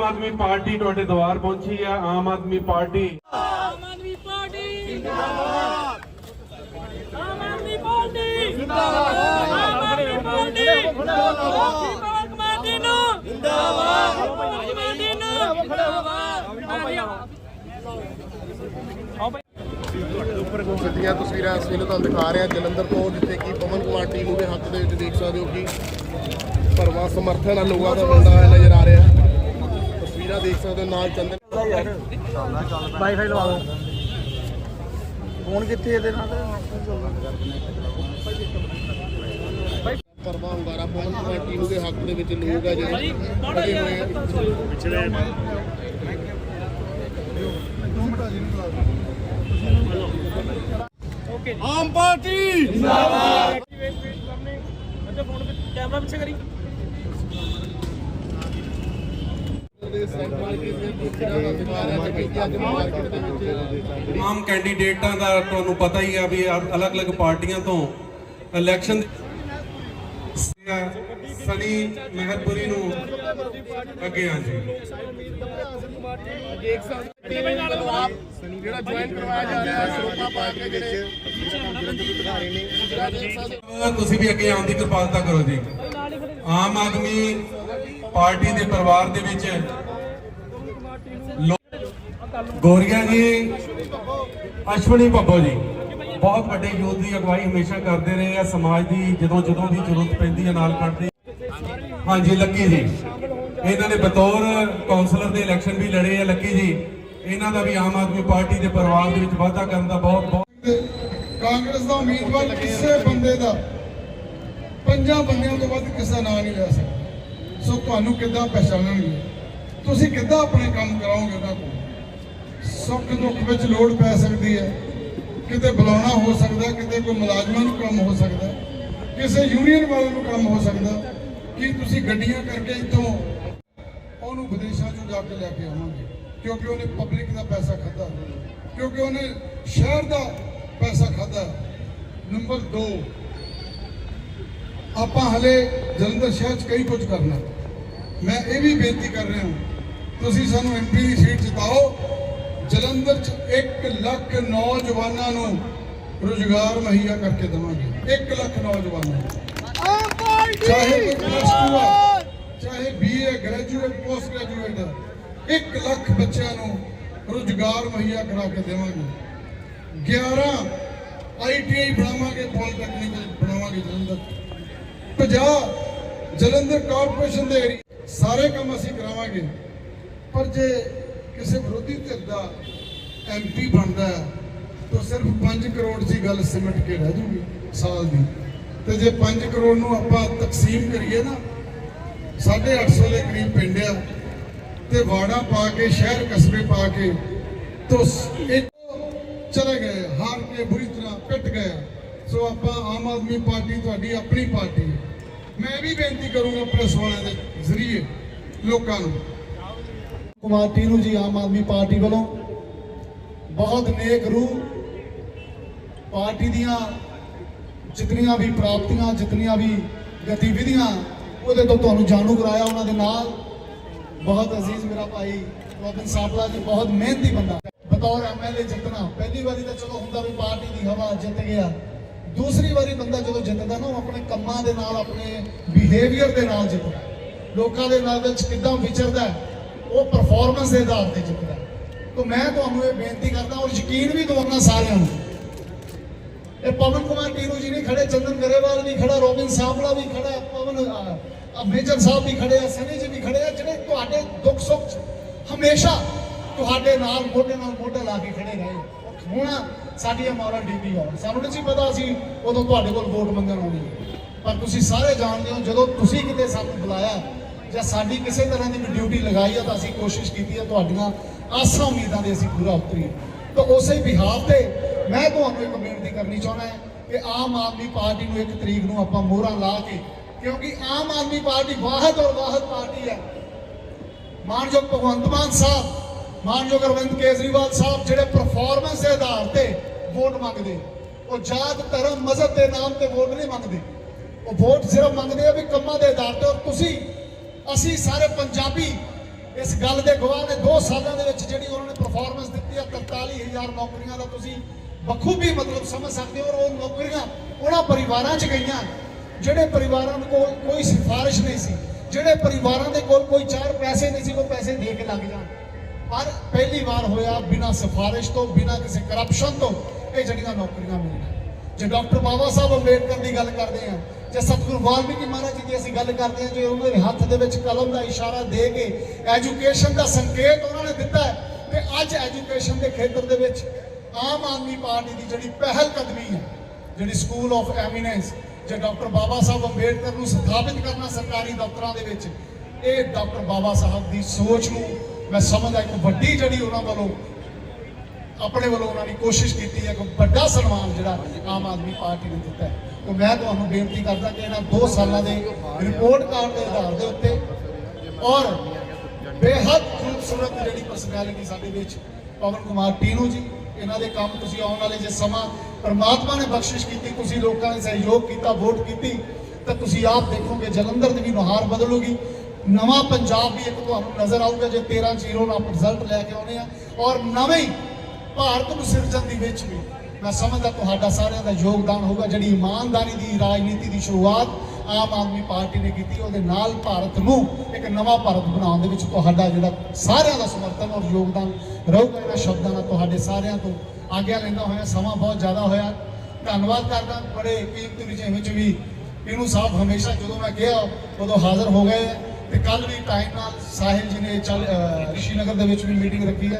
Aam Aadmi party ਤੁਹਾਡੇ ਦੁਆਰ ਪਹੁੰਚੀ ਆ ਆਮ ਆਦਮੀ ਪਾਰਟੀ। ਆਮ ਆਦਮੀ ਪਾਰਟੀ। ਜਿੰਦਾਬਾਦ ਆਮ ਆਦਮੀ ਪਾਰਟੀ। ਜਿੰਦਾਬਾਦ ਆਮ ਆਦਮੀ ਪਾਰਟੀ। ਜਿੰਦਾਬਾਦ ਨੂੰ। ਜਿੰਦਾਬਾਦ ਮਾਦੀ ਨੂੰ। ਜਿੰਦਾਬਾਦ ਸਿੱਧੀਆਂ ਤਸਵੀਰਾਂ ਅਸੀਂ ਇਹਨਾਂ ਤੁਹਾਨੂੰ ਦਿਖਾ ਰਹੇ ਹਾਂ ਜਲੰਧਰ ਤੋਂ ਜਿੱਥੇ ਕਿ ਪਵਨ ਕੁਮਾਰ ਟੀਨੂ ਦੇ ਹੱਕ ਦੇ ਵਿੱਚ ਦੇਖ ਸਕਦੇ ਹੋ ਕਿ ਭਰਵਾਂ ਸਮਰਥਨ ਨਾਲ ਲੋਕਾਂ ਦਾ ਹੋਇਆ ਨਜ਼ਰ ਆ ਰਿਹਾ। ਤਸਵੀਰਾਂ ਦੇਖ ਸਕਦੇ ਹੋ ਨਾਲ ਚੰਦਨ ਵਾਈਫਾਈ ਲਵਾ ਲਓ। ਫੋਨ ਕਿੱਥੇ ਇਹਦੇ ਨਾਲ? ਭਰਵਾਂ ਹੁੰਗਾਰਾ ਪਵਨ ਕੁਮਾਰ ਟੀਨੂ ਦੇ ਹੱਕ ਦੇ ਵਿੱਚ ਲੋਕ ਆ ਜਿਹੜੇ। ਖੜੇ ਹੋਏ ਆ ਆਮ ਪਾਰਟੀ! ਕੈਮਰਾ ਪਿੱਛੇ ਕਰੀ ਦੇ ਸੈਂਟਰਲ ਦੀਆਂ ਤਸਵੀਰਾਂ ਤੁਹਾਨੂੰ ਦਿਖਾ ਰਹੇ ਹਾਂ ਕੈਂਡੀਡੇਟਾਂ ਦਾ ਤੁਹਾਨੂੰ ਪਤਾ ਹੀ ਆ ਵੀ ਅਲੱਗ-ਅਲੱਗ ਪਾਰਟੀਆਂ ਤੋਂ ਇਲੈਕਸ਼ਨ ਸਨੀ ਮਹਿਰਪੁਰੀ ਨੂੰ ਅੱਗੇ ਆ ਜੀ ਜਿਹੜਾ ਜੁਆਇਨ ਕਰਵਾਇਆ ਜਾ ਰਿਹਾ ਸਰੋਪਾ ਪਾਰਕ ਦੇ ਜਿਹੜੇ ਤੁਸੀਂ ਵੀ ਅੱਗੇ ਆਉਣ ਦੀ ਕਿਰਪਾਲਤਾ ਕਰੋ ਜੀ ਆਮ ਆਦਮੀ ਪਾਰਟੀ ਦੇ ਪਰਿਵਾਰ ਦੇ ਵਿੱਚ ਗੋਰੀਆ ਜੀ, ਅਸ਼ਵਨੀ ਭੱਬੋ ਜੀ, ਬਹੁਤ ਵੱਡੇ ਯੋਧ ਦੀ ਅਗਵਾਈ ਹਮੇਸ਼ਾ ਕਰਦੇ ਰਹੇ ਆ, ਸਮਾਜ ਦੀ ਜਦੋਂ ਜਦੋਂ ਵੀ ਜ਼ਰੂਰਤ ਪੈਂਦੀ ਹੈ ਨਾਲ ਖੜਦੇ ਹਾਂਜੀ, ਲੱਕੀ ਜੀ, ਇਹਨਾਂ ਨੇ ਬਤੌਰ ਕਾਉਂਸਲਰ ਦੇ ਇਲੈਕਸ਼ਨ ਵੀ ਲੜੇ ਆ, ਲੱਕੀ ਜੀ। ਇਹਨਾਂ ਦਾ ਵੀ ਆਮ ਆਦਮੀ ਪਾਰਟੀ ਦੇ ਪਰਿਵਾਰ ਦੇ ਵਿੱਚ ਵਾਧਾ ਕਰਨ ਦਾ ਬਹੁਤ ਬਹੁਤ ਕਾਂਗਰਸ ਦਾ ਉਮੀਦਵਾਰ ਕਿਸੇ ਬੰਦੇ ਦਾ, ਪੰਜਾਂ ਬੰਦਿਆਂ ਤੋਂ ਵੱਧ ਕਿਸੇ ਦਾ ਨਾਂ ਨਹੀਂ ਲੈ ਸਕਦਾ। ਸੋ ਤੁਹਾਨੂੰ ਕਿੱਦਾਂ ਪਛਾਣਨਗੇ ਤੁਸੀਂ ਕਿੱਦਾਂ ਆਪਣੇ ਕੰਮ ਕਰਾਓਗੇ ਉਹਨਾਂ ਕੋਲ? ਸੁੱਖ ਦੁੱਖ ਵਿੱਚ ਲੋੜ ਪੈ ਸਕਦੀ ਹੈ। ਕਿਤੇ ਬੁਲਾਉਣਾ ਹੋ ਸਕਦਾ, ਕਿਤੇ ਕੋਈ ਮੁਲਾਜ਼ਮਾਂ ਨੂੰ ਕੰਮ ਹੋ ਸਕਦਾ, ਕਿਸੇ ਯੂਨੀਅਨ ਵਾਲੇ ਨੂੰ ਕੰਮ ਹੋ ਸਕਦਾ, ਕਿ ਤੁਸੀਂ ਗੱਡੀਆਂ ਕਰਕੇ ਇੱਥੋਂ ਉਹਨੂੰ ਵਿਦੇਸ਼ਾਂ 'ਚੋਂ ਜਾ ਕੇ ਲੈ ਕੇ ਆਵਾਂਗੇ? ਕਿਉਂਕਿ ਉਹਨੇ ਪਬਲਿਕ ਦਾ ਪੈਸਾ ਖਾਦਾ ਕਿਉਂਕਿ ਉਹਨੇ ਸ਼ਹਿਰ ਦਾ ਪੈਸਾ ਖਾਦਾ ਨੰਬਰ 2 ਆਪਾਂ ਹਲੇ ਜਲੰਧਰ ਸ਼ਹਿਰ 'ਚ ਕਈ ਕੁਝ ਕਰਨਾ। ਮੈਂ ਇਹ ਵੀ ਬੇਨਤੀ ਕਰ ਰਿਹਾ ਹਾਂ। ਤੁਸੀਂ ਸਾਨੂੰ ਐਮਪੀ ਦੀ ਸੀਟ ਜਿਤਾਓ। ਜਲੰਧਰ 'ਚ 1 ਲੱਖ ਨੌਜਵਾਨਾਂ ਨੂੰ ਰੁਜ਼ਗਾਰ ਮੁਹੱਈਆ ਕਰਕੇ ਦੇਵਾਂਗੇ। 1 ਲੱਖ ਨੌਜਵਾਨਾਂ ਨੂੰ। ਚਾਹੇ ਕੋਈ ਪਲੱਸ 2 ਆ, ਚਾਹੇ ਬੀਏ ਗ੍ਰੈਜੂਏਟ ਪੋਸਟ ਗ੍ਰੈਜੂਏਟ ਆ 1 ਲੱਖ ਬੱਚਿਆਂ ਨੂੰ ਰੁਜ਼ਗਾਰ ਮੁਹੱਈਆ ਕਰਾ ਕੇ ਦੇਵਾਂਗੇ। 11 ਆਈਟੀਆਈ ਬਣਾਵਾਂਗੇ ਪੋਲੀਟੈਕਨਿਕਲ ਬਣਾਵਾਂਗੇ ਜਲੰਧਰ। 50 ਜਲੰਧਰ ਕਾਰਪੋਰੇਸ਼ਨ ਦੇ ਏਰੀਆ ਸਾਰੇ ਕੰਮ ਅਸੀਂ ਕਰਾਵਾਂਗੇ। ਪਰ ਜੇ ਕਿਸੇ ਵਿਰੋਧੀ ਧਿਰ ਦਾ ਐਮਪੀ ਬਣਦਾ ਤਾਂ ਸਿਰਫ 5 ਕਰੋੜ ਦੀ ਗੱਲ ਸਿਮਟ ਕੇ ਰਹਿ ਜੂਗੀ ਸਾਲ ਦੀ। ਤੇ ਜੇ 5 ਕਰੋੜ ਨੂੰ ਆਪਾਂ ਤਕਸੀਮ ਕਰੀਏ ਨਾ 850 ਦੇ ਕਰੀਬ ਪਿੰਡ ਆ, ਤੇ ਵਾੜਾ ਪਾ ਕੇ, ਸ਼ਹਿਰ ਕਸਬੇ ਪਾ ਕੇ, ਤੋ ਚਲੇ ਗਏ, ਹਾਰ ਕੇ ਬੁਰੀ ਤਰ੍ਹਾਂ ਪਿੱਟ ਗਏ। ਸੋ ਆਪਾਂ ਆਮ ਆਦਮੀ ਪਾਰਟੀ ਤੁਹਾਡੀ ਆਪਣੀ ਪਾਰਟੀ ਹੈ। ਮੈਂ ਵੀ ਬੇਨਤੀ ਕਰੂੰਗਾ ਪ੍ਰੈਸ ਵਾਲਿਆਂ ਦੇ ਜ਼ਰੀਏ ਲੋਕਾਂ ਨੂੰ ਕੁਮਾਰ ਟੀਨੂ ਜੀ ਆਮ ਆਦਮੀ ਪਾਰਟੀ ਵੱਲੋਂ ਬਹੁਤ ਨੇਕ ਰੂਹ ਪਾਰਟੀ ਦੀਆਂ ਜਿਤਨੀਆਂ ਵੀ ਪ੍ਰਾਪਤੀਆਂ ਜਿਤਨੀਆਂ ਵੀ ਗਤੀਵਿਧੀਆਂ ਉਹਦੇ ਤੋਂ ਤੁਹਾਨੂੰ ਜਾਣੂ ਕਰਾਇਆ ਉਹਨਾਂ ਦੇ ਨਾਲ। ਬਹੁਤ ਅਜ਼ੀਜ਼ ਮੇਰਾ ਭਾਈ ਰੋਬਿਨ ਸਾਪਲਾ ਜੀ ਬਹੁਤ ਮਿਹਨਤੀ ਬੰਦਾ। ਬਤੌਰ ਐਮਐਲਏ ਜਿੱਤਣਾ। ਪਹਿਲੀ ਵਾਰੀ ਤਾਂ ਚਲੋ ਹੁੰਦਾ ਵੀ ਪਾਰਟੀ ਦੀ ਹਵਾ ਜਿੱਤ ਗਿਆ। ਦੂਸਰੀ ਵਾਰੀ ਬੰਦਾ ਜਦੋਂ ਜਿੱਤਦਾ ਨਾ ਉਹ ਆਪਣੇ ਕੰਮਾਂ ਦੇ ਨਾਲ ਆਪਣੇ ਬਿਹੇਵੀਅਰ ਦੇ ਨਾਲ ਜਿੱਤਦਾ। ਲੋਕਾਂ ਦੇ ਨਾਲ ਵਿੱਚ ਕਿੱਦਾਂ ਵਿਚਰਦਾ ਹੈ, ਉਹ ਪਰਫਾਰਮੈਂਸ ਦੇ ਆਧਾਰ ਤੇ ਜਿੱਤਦਾ। ਤਾਂ ਮੈਂ ਤੁਹਾਨੂੰ ਇਹ ਬੇਨਤੀ ਕਰਦਾ ਔਰ ਯਕੀਨ ਵੀ ਦਵਾਉਣਾ ਸਾਰਿਆਂ ਨੂੰ। ਇਹ ਪਵਨ ਕੁਮਾਰ ਟੀਰੂ ਜੀ ਨਹੀਂ ਖੜੇ ਚੰਦਨ ਗਰੇਵਾਲ ਵੀ ਖੜਾ ਰੋਬਿਨ ਸਾਹਮਣਾ ਵੀ ਖੜਾ ਪਵਨ ਅਹ, ਮੇਜਰ ਸਾਹਿਬ ਵੀ ਖੜੇ ਆ ਸਨੀ ਜੀ ਵੀ ਖੜੇ ਆ ਜਿਹੜੇ ਤੁਹਾਡੇ ਦੁੱਖ ਸੁੱਖ 'ਚ ਹਮੇਸ਼ਾ ਤੁਹਾਡੇ ਨਾਲ ਮੋਢੇ ਨਾਲ ਮੋਢਾ ਲਾ ਕੇ ਖੜੇ ਰਹੇ। ਹੁਣ ਸਾਡੀਆਂ ਮੌਰਾਂ ਡੀਪੀ ਆ। ਸਾਨੂੰ ਨਹੀਂ ਸੀ ਪਤਾ ਸੀ ਉਦੋਂ ਤੁਹਾਡੇ ਕੋਲ ਵੋਟ ਮੰਗਣ ਆਉਣੀ ਪਰ ਤੁਸੀਂ ਸਾਰੇ ਜਾਣਦੇ ਹੋ ਜਦੋਂ ਤੁਸੀਂ ਕਿਤੇ ਸਾਨੂੰ ਬੁਲਾਇਆ ਜਾਂ ਸਾਡੀ ਕਿਸੇ ਤਰ੍ਹਾਂ ਦੀ ਵੀ ਡਿਊਟੀ ਲਗਾਈ ਆ ਤਾਂ ਅਸੀਂ ਕੋਸ਼ਿਸ਼ ਕੀਤੀ ਹੈ ਤੁਹਾਡੀਆਂ ਆਸਾਂ ਉਮੀਦਾਂ ਦੇ ਅਸੀਂ ਪੂਰਾ ਉਤਰੀਏ। ਤਾਂ ਉਸੇ ਬਿਹਾਫ ਤੇ ਮੈਂ ਤੁਹਾਨੂੰ ਇੱਕ ਬੇਨਤੀ ਕਰਨੀ ਚਾਹੁੰਦਾ ਹਾਂ ਕਿ ਆਮ ਆਦਮੀ ਪਾਰਟੀ ਨੂੰ ਇੱਕ ਤਰੀਕ ਨੂੰ ਆਪਾਂ ਮੋਹਰਾਂ ਲਾ ਕੇ, ਕਿਉਂਕਿ ਆਮ ਆਦਮੀ ਪਾਰਟੀ ਵਾਹਦ ਔਰ ਵਾਹਦ ਪਾਰਟੀ ਹੈ। ਮਾਨਯੋਗ ਭਗਵੰਤ ਮਾਨ ਸਾਹਿਬ, ਮਾਨਯੋਗ ਅਰਵਿੰਦ ਕੇਜਰੀਵਾਲ ਸਾਹਿਬ ਜਿਹੜੇ ਪਰਫਾਰਮੈਂਸ ਦੇ ਆਧਾਰ ਤੇ ਵੋਟ ਮੰਗਦੇ, ਉਹ ਜਾਤ, ਧਰਮ, ਮਜ਼ਹਬ ਦੇ ਨਾਮ ਤੇ ਵੋਟ ਨਹੀਂ ਮੰਗਦੇ। ਉਹ ਵੋਟ ਸਿਰਫ ਮੰਗਦੇ ਆ ਵੀ ਕੰਮਾਂ ਦੇ ਆਧਾਰ ਤੇ ਔਰ ਤੁਸੀਂ ਅਸੀਂ ਸਾਰੇ ਪੰਜਾਬੀ ਇਸ ਗੱਲ ਦੇ ਗਵਾਹ ਨੇ 2 ਸਾਲਾਂ ਦੇ ਵਿੱਚ ਜਿਹੜੀ ਉਹਨਾਂ ਨੇ ਪਰਫਾਰਮੈਂਸ ਦਿੱਤੀ ਹੈ 43000 ਨੌਕਰੀਆਂ ਦਾ ਤੁਸੀਂ ਬਖੂਬੀ ਮਤਲਬ ਸਮਝ ਸਕਦੇ ਹੋ ਔਰ ਉਹ ਨੌਕਰੀਆਂ ਉਹਨਾਂ ਪਰਿਵਾਰਾਂ 'ਚ ਗਈਆਂ, ਜਿਹੜੇ ਪਰਿਵਾਰਾਂ ਦੇ ਕੋਲ ਕੋਈ ਸਿਫਾਰਿਸ਼ ਨਹੀਂ ਸੀ, ਜਿਹੜੇ ਪਰਿਵਾਰਾਂ ਦੇ ਕੋਲ ਕੋਈ ਚਾਰ ਪੈਸੇ ਨਹੀਂ ਸੀ, ਉਹ ਪੈਸੇ ਦੇ ਕੇ ਲੱਗ ਜਾਣ। ਪਰ ਪਹਿਲੀ ਵਾਰ ਹੋਇਆ ਬਿਨਾਂ ਸਿਫਾਰਿਸ਼ ਤੋਂ, ਬਿਨਾਂ ਕਿਸੇ ਕਰਪਸ਼ਨ ਤੋਂ ਇਹ ਜਿਹੜੀਆਂ ਨੌਕਰੀਆਂ ਮਿਲੀਆਂ। ਜੇ ਡਾਕਟਰ ਬਾਬਾ ਸਾਹਿਬ ਅੰਬੇਡਕਰ ਦੀ ਗੱਲ ਕਰਦੇ ਆ ਜੇ ਸਤਿਗੁਰੂ ਵਾਲਮੀਕੀ ਮਹਾਰਾਜ ਜੀ ਦੀ ਅਸੀਂ ਗੱਲ ਕਰਦੇ ਹਾਂ, ਜੇ ਉਹਨਾਂ ਦੇ ਹੱਥ ਦੇ ਵਿੱਚ ਕਲਮ ਦਾ ਇਸ਼ਾਰਾ ਦੇ ਕੇ ਐਜੂਕੇਸ਼ਨ ਦਾ ਸੰਕੇਤ ਉਹਨਾਂ ਨੇ ਦਿੱਤਾ ਹੈ, ਤੇ ਅੱਜ ਐਜੂਕੇਸ਼ਨ ਦੇ ਖੇਤਰ ਦੇ ਵਿੱਚ ਆਮ ਆਦਮੀ ਪਾਰਟੀ ਦੀ ਜਿਹੜੀ ਪਹਿਲ ਕਦਮੀ ਹੈ, ਜਿਹੜੀ ਸਕੂਲ ਆਫ ਐਮੀਨੈਂਸ ਜੇ ਡਾਕਟਰ ਬਾਬਾ ਸਾਹਿਬ ਅੰਬੇਡਕਰ ਨੂੰ ਸਥਾਪਿਤ ਕਰਨਾ ਸਰਕਾਰੀ ਦਫ਼ਤਰਾਂ ਦੇ ਵਿੱਚ, ਇਹ ਡਾਕਟਰ ਬਾਬਾ ਸਾਹਿਬ ਦੀ ਸੋਚ ਨੂੰ ਮੈਂ ਸਮਝਦਾ ਇੱਕ ਵੱਡੀ ਜਿਹੜੀ ਉਹਨਾਂ ਵੱਲੋਂ ਆਪਣੇ ਵੱਲੋਂ ਉਹਨਾਂ ਨੇ ਕੋਸ਼ਿਸ਼ ਕੀਤੀ ਹੈ ਕਿ ਵੱਡਾ ਸਨਮਾਨ ਜਿਹੜਾ ਆਮ ਆਦਮੀ ਪਾਰਟੀ ਨੇ ਦਿੱਤਾ ਹੈ। ਤੇ ਮੈਂ ਤੁਹਾਨੂੰ ਬੇਨਤੀ ਕਰਦਾ ਕਿ ਇਹਨਾਂ 2 ਸਾਲਾਂ ਦੇ ਰਿਪੋਰਟ ਕਾਰਡ ਦੇ ਆਧਾਰ ਦੇ ਉੱਤੇ ਔਰ ਬੇਹੱਦ ਖੂਬਸੂਰਤ ਜਿਹੜੀ ਪਰਸਨੈਲਿਟੀ ਸਾਡੇ ਵਿੱਚ ਪਵਨ ਕੁਮਾਰ ਟੀਨੂ ਜੀ, ਇਹਨਾਂ ਦੇ ਕੰਮ ਤੁਸੀਂ ਆਉਣ ਵਾਲੇ ਜੇ ਸਮਾਂ ਪਰਮਾਤਮਾ ਨੇ ਬਖਸ਼ਿਸ਼ ਕੀਤੀ, ਤੁਸੀਂ ਲੋਕਾਂ ਨੇ ਸਹਿਯੋਗ ਕੀਤਾ, ਵੋਟ ਕੀਤੀ, ਤਾਂ ਤੁਸੀਂ ਆਪ ਦੇਖੋਗੇ ਜਲੰਧਰ ਦੀ ਵੀ ਨੁਹਾਰ ਬਦਲੂਗੀ। ਨਵਾਂ ਪੰਜਾਬ ਵੀ ਇੱਕ ਤੁਹਾਨੂੰ ਨਜ਼ਰ ਆਊਗਾ ਜੇ 13 ਜ਼ੀਰੋ ਨਾਲ ਰਿਜ਼ਲਟ ਲੈ ਕੇ ਆਉਣੇ ਆ ਔਰ ਨਵੇਂ ਭਾਰਤ ਨੂੰ ਸਿਰਜਣ ਦੀ ਵਿੱਚ ਵੀ ਮੈਂ ਸਮਝਦਾ ਤੁਹਾਡਾ ਸਾਰਿਆਂ ਦਾ ਯੋਗਦਾਨ ਹੋਊਗਾ, ਜਿਹੜੀ ਇਮਾਨਦਾਰੀ ਦੀ ਰਾਜਨੀਤੀ ਦੀ ਸ਼ੁਰੂਆਤ ਆਮ ਆਦਮੀ ਪਾਰਟੀ ਨੇ ਕੀਤੀ, ਉਹਦੇ ਨਾਲ ਭਾਰਤ ਨੂੰ ਇੱਕ ਨਵਾਂ ਭਾਰਤ ਬਣਾਉਣ ਦੇ ਵਿੱਚ ਤੁਹਾਡਾ ਜਿਹੜਾ ਸਾਰਿਆਂ ਦਾ ਸਮਰਥਨ ਔਰ ਯੋਗਦਾਨ ਰਹੂਗਾ, ਇਹਨਾਂ ਸ਼ਬਦਾਂ ਨਾਲ ਤੁਹਾਡੇ ਸਾਰਿਆਂ ਤੋਂ ਆਗਿਆ ਲੈਂਦਾ ਹੋਇਆ, ਸਮਾਂ ਬਹੁਤ ਜ਼ਿਆਦਾ ਹੋਇਆ। ਧੰਨਵਾਦ ਕਰਦਾ, ਬੜੇ ਕੀਮਤੀ ਵਿਸ਼ੇ ਵਿੱਚ ਵੀ ਇਹਨੂੰ ਸਾਹਿਬ ਹਮੇਸ਼ਾ ਜਦੋਂ ਮੈਂ ਗਿਆ, ਉਦੋਂ ਹਾਜ਼ਰ ਹੋ ਗਏ। ਤੇ ਕੱਲ ਵੀ ਟਾਈਮ ਨਾਲ ਸਾਹਿਲ ਜੀ ਨੇ ਚੱਲ, ਅਹ ਦੇ ਵਿੱਚ ਵੀ ਮੀਟਿੰਗ ਰੱਖੀ ਹੈ।